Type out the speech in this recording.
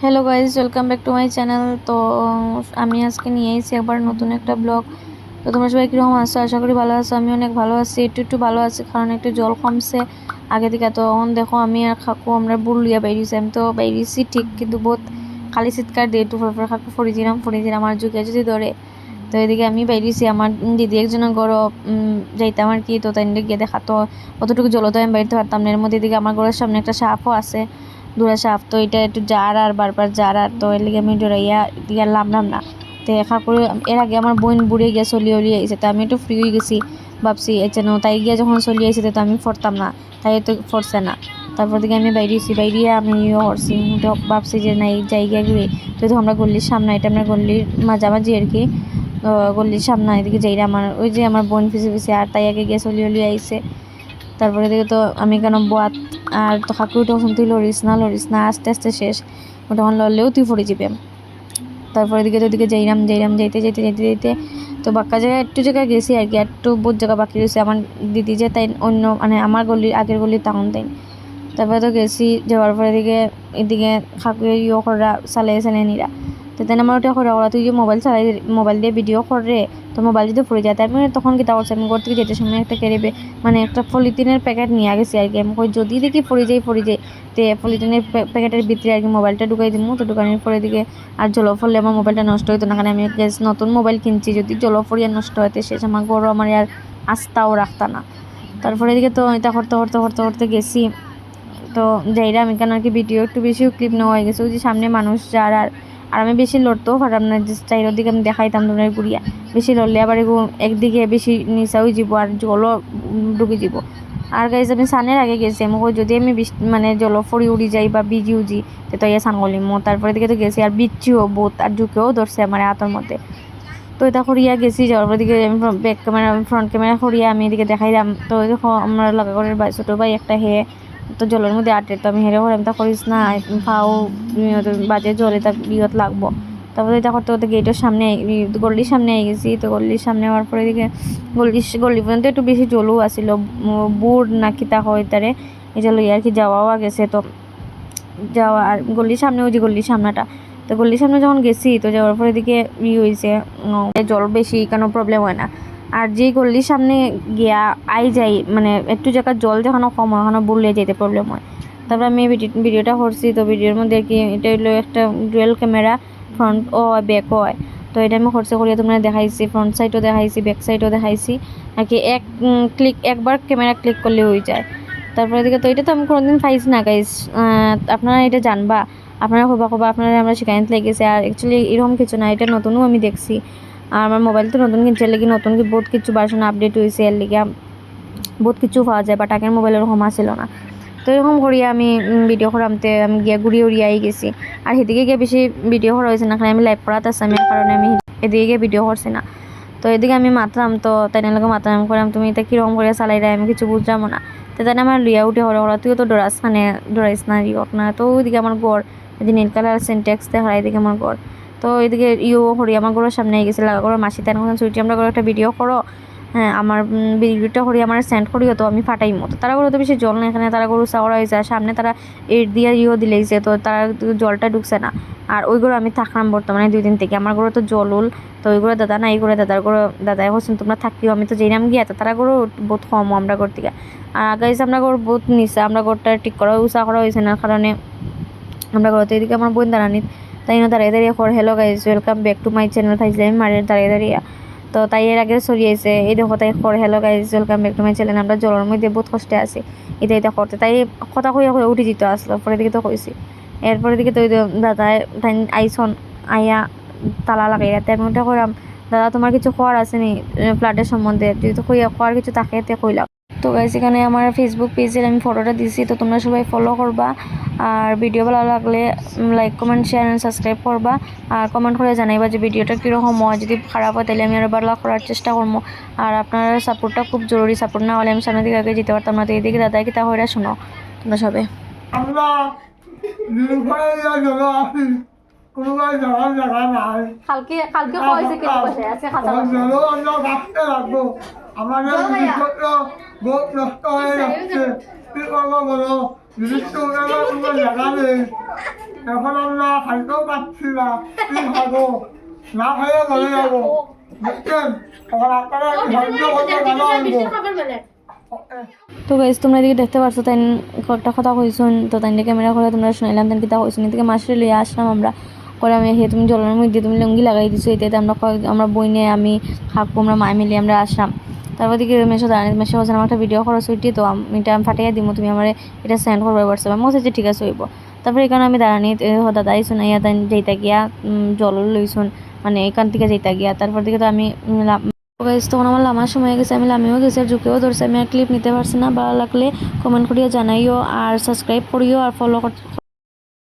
Hello guys welcome back to my channel তো, আমি আজকে নিয়ে এসেছি একবার নতুন একটা ব্লগ তো তোমরা সবাই কীরকম আছো? আশা করি ভালো আছো। আমি অনেক ভালো আছি, একটু একটু ভালো আছি, কারণ একটু জল কমছে। আগে থেকে তো এখন দেখো আমি আর খাকু আমরা বুলিয়া বাইরিছি। আমি তো বাইরিছি ঠিক, কিন্তু বহুত খালি চিৎকার দিয়ে, একটু ফরফর খাকু ফরিছিলাম ফরিছিলাম আর যুগে যদি ধরে। তো এদিকে আমি বাইরিছি, আমার দিদি একজনের ঘর যাইতাম আর কি, তো তাই গিয়ে দেখা, তো অতটুকু জল তো আমি বাইরতে পারতাম না। এর মধ্যে এদিকে আমার ঘরের সামনে একটা সাপও আছে দূরে সাপ, তো এটা একটু জার আর, বারবার জার আর, তো এর লিগে আমি ডরাইয়া আর লামলাম না। তো দেখা করে, এর আগে আমার বোন বুড়ে গিয়ে চলি উলি আইছে, তো আমি একটু ফ্রি হয়ে গেছি, ভাবছি যেন তাই গিয়ে যখন চলি আইছে, তো আমি ফরতাম না, তাই তো ফরছে না। তারপর দিকে আমি বাইরেছি, বাইরে আমি করছি ভাবছি যে না এই জায়গা ঘুরে। তো আমরা গল্লির সামনে, এটা আমরা গল্লির মাঝামাঝি আর কি। গল্লির সামনে এদিকে যাইরা আমার ওই যে আমার বোন ফিসে ফিসে আর তাই আগে গিয়ে চলি উলি আইসে তারপরে দিকে তো আমি কেন বাত আর তো কাকুর তখন তুই লড়িস না লড়িস না, আস্তে আস্তে শেষ। ও তখন লড়লেও তুই পড়ে যাবে। তারপরে দিকে তো দিকে যাইরাম যাইরাম, যাইতে যাইতে যাইতে যাইতে। তো বাক্কা জায়গায় একটু জায়গায় গেছি আর কি একটু বহুত জায়গা বাকি রয়েছে। আমার দিদি যে তাই অন্য মানে আমার গলির আগের গলির তখন তাই। তারপরে তো গেছি, যাওয়ার পরে দিকে এদিকে খাকুয়ে ইয়ে করা চালাই চালাই নিরা। তো তাই আমার ওটা করা, ওরা তুই মোবাইল চালাই মোবাইল দিয়ে ভিডিও করে, তো মোবাইল যদি পড়ে যায় আমি তখন কি তা করছি? আমি ঘর থেকে যেতে সময় একটা কেড়েবে মানে একটা পলিথিনের প্যাকেট নিয়ে গেছি আর কি। আমি কই, যদি দেখি পড়ে যাই পড়ে যাই তে পলিথিনের প্যাকেটের ভিতরে আর কি মোবাইলটা ঢুকাই দিব তো ঢুকানোর পরে দিকে আর জল ফলে আমার মোবাইলটা নষ্ট হইতো না, কারণ আমি নতুন মোবাইল কিনছি, যদি জল ফরিয়া নষ্ট হয় হইতে শেষ আমার গরু আমার আর আস্তাও রাখতা না। তারপরে এদিকে তো এটা করতে করতে করতে করতে গেছি। তো যাইরা আমি কেন আর কি ভিডিও একটু বেশি ক্লিপ নেওয়া হয়ে গেছে, ওই যে সামনে মানুষ যার আর আর আমি বেশি লড়তেও পারলাম না যে চাইরোর দিকে আমি দেখাইতাম তোমরা গুড়িয়া বেশি লড়লে আবার একদিকে বেশি নিচাও যাব আর জলও ডুবে যাব আর গাইজ আমি সানের আগে গেছি আমি যদি আমি মানে জল ফড়ি উড়ি যাই বা বিজি উজি তো তাই সান করলিম তারপরে দিকে তো গেছি, আর বিচ্ছিও বহুত আর ঝুঁকেও ধরছে আমার হাতের মধ্যে। তো এটা করিয়া গেছি, যাওয়ার পর দিকে আমি ব্যাক ক্যামেরা ফ্রন্ট ক্যামেরা করিয়া আমি এদিকে দেখাইলাম। তো ওই দেখো, আমরা লগা করে ছোটো ভাই একটা হে তো জলের মধ্যে আটে, তো আমি হেরে করে তা করিস না ফাও বাজে জলে তা বিয়ত লাগবো। তারপরে এটা করতে করতে গেটের সামনে গল্লির সামনে আই গেছি, তো গল্লির সামনে হওয়ার পরে দিকে গল্লি গল্লি পর্যন্ত একটু বেশি জলও আসিল বুড় না কিতা হয় তারে, এই যে লইয়া আর কি যাওয়াও গেছে, তো যাওয়া আর গল্লির সামনে, ওই যে গল্লির সামনেটা, তো গল্লির সামনে যখন গেছি, তো যাওয়ার পরে দিকে ই হয়েছে জল বেশি কোনো প্রবলেম হয় না। আর যে গল্লির সামনে গিয়া আই যাই মানে একটু জায়গার জল যখন কম, ওখানে বললে যেতে প্রবলেম হয় তারপর আমি ভিডি- ভিডিওটা করছি, তো ভিডিওর মধ্যে কি, এটা হলো একটা ডুয়েল ক্যামেরা ফ্রন্ট ও ব্যাক হয়। তো এটা আমি খরচা করিয়া তোমরা দেখাইছি ফ্রন্ট সাইডও দেখাইছি ব্যাক সাইডও দেখাইছি। আর কি এক ক্লিক একবার ক্যামেরা ক্লিক করলে হয়ে যায়। তারপরে দিকে তো এটা তো আমি কোনোদিন পাইছি না গাইস আপনারা এটা জানবা। আপনারা কবা কবা আপনারা আমরা শিকায়ত লেগেছে। আর অ্যাকচুয়ালি এরকম কিছু না, এটা নতুনও আমি দেখছি। আর আমার মোবাইল তো নতুন কিনছে লেগে নতুন কি বহুত কিছু ভার্সন আপডেট হয়েছে এর লেগে বহুত কিছু পাওয়া যায় বাট আগের মোবাইল ওরকম আসছিল না। তো এরকম করিয়া আমি ভিডিও করামতে আমি গিয়া ঘুরি উড়িয়ে আই গেছি। আর সেদিকে গিয়ে বেশি ভিডিও করা হয়েছে না কারণ আমি লাইভ করাতে আসছি আমি কারণে আমি এদিকে গিয়ে ভিডিও করছি না। তো এদিকে আমি মাতলাম তো তাই নাকি মাতলাম করলাম তুমি এটা কীরকম করে চালাই আমি কিছু বুঝলাম না। তো তাই আমার লইয়া উঠে হলো ওরা তুইও তো ডরাস মানে ডরাইস না হোক না। তো ওইদিকে আমার গড় এদিকে নীল কালার সেন্টেক্স দেখা এদিকে আমার গড়। তো এদিকে ইও হরি আমার ঘরের সামনে গেছে লাগা করে মাসি তেন এখন সুইটি আমরা একটা ভিডিও করো। হ্যাঁ আমার ভিডিওটা করি আমার সেন্ড করিও তো, আমি ফাটাই মতো তারা করে তো বেশি জল না এখানে, তারা গরু চাওয়া হয়েছে আর সামনে তারা এর দিয়ে ইও দিলেইছে তো তারা জলটা ঢুকছে না। আর ওই আমি থাকলাম বর্তমানে দুই দিন থেকে। আমার ঘরে তো জল উল, তো ওই দাদা না এই করে দাদার করে দাদা হোসেন তোমরা থাকিও, আমি তো যেরাম গিয়া, তো তারা গরু বহুত কম, আমরা ঘর থেকে। আর গাইজ আমরা ঘর বহুত নিচে, আমরা ঘরটা ঠিক করা উষা করা হয়েছে না, কারণে আমরা ঘরতে এদিকে আমার বোন দাঁড়ানি তাই না দাঁড়িয়ে দাঁড়িয়ে কর। Hello guys welcome back to my channel থাইছিলে আমি মারের দাঁড়িয়ে দাঁড়িয়ে তো তাই এর আগে সরিয়েছে এই দেখো, তাই কর hello guys welcome back to my channel আমরা জলের মধ্যে বহুত কষ্টে আছি। এটা এটা করতে, তাই কথা কইয়া কইয়া উঠে যেতে আসলো পরে দিকে তো কইছি। এরপরে দিকে তো দাদায় তাই আইসন আইয়া তালা লাগাই রাতে আমি ওটা কইলাম, দাদা, তোমার কিছু খোয়ার আছে নি ফ্ল্যাটের সম্বন্ধে। যদি তো কইয়া খোয়ার কিছু থাকে তে কইলাম। তো গাইজ এখানে আমার ফেসবুক পেজের আমি ফটোটা দিছি তো তোমরা সবাই ফলো করবা। আর ভিডিও ভালো লাগলে like comment share and subscribe করবা। আর কমেন্ট করে জানাইবা যে ভিডিওটা কীরকম হয়। যদি খারাপ হয়, তাহলে আমি আরও ভালো করার চেষ্টা করব। আর আপনার সাপোর্টটা খুব জরুরি। সাপোর্ট না হলে আমি সামনের দিকে আগে যেতে পারতাম না। তো এদিকে দাদা কি তা হয়ে শোনো, তোমরা সবাই। কোনোবাই জল জায়গা নাই। কালকে কালকে কইছে কি বসে আছে খাতা আমার জলও রাখতে রাখব আমাদের জিনিসপত্র বহুত নষ্ট হয়ে যাচ্ছে কি করব বলো জিনিস তো ওনারা কোনো জায়গা নেই। এখন আমরা খাইতেও পাচ্ছি না। কি খাব না খাইয়ে চলে যাব দেখছেন এখন আপনারা ধৈর্য করতে কেন আনব তো গাইজ তোমরা এদিকে দেখতে পারছ তাই একটা কথা কইছুন। তো তাই ক্যামেরা করে তোমরা শুনাইলাম তাই কিতা কইছুন। এদিকে মাসে লিয়ে আসলাম আমরা। করে আমি হে তুমি জলের মধ্যে তুমি লুঙ্গি লাগাই দিছো এটাতে আমরা আমরা বইনে আমি খাকবো আমরা মায় মিলিয়ে আমরা আসলাম। তারপর দিকে মেশো দাঁড়ানি মেশো বলছেন আমার একটা ভিডিও খরচ হইটি, তো আমি এটা আমি ফাটাইয়া দিব তুমি আমার এটা সেন্ড করব হোয়াটসঅ্যাপে আমি বলছি যে ঠিক আছে, হইব। তারপরে এখানে আমি দাঁড়ানি দাদা আইসুন তাই যেইতা গিয়া জল লইছুন মানে এখান থেকে যেইতা গিয়া। তারপর দিকে তো আমি তখন আমার লামার সময় গেছে, আমি লামিও গেছে আর ঝুঁকেও ধরছে, আমি আর ক্লিপ নিতে পারছি না। ভালো লাগলে কমেন্ট করিয়া জানাইও, আর সাবস্ক্রাইব করিও, আর ফলো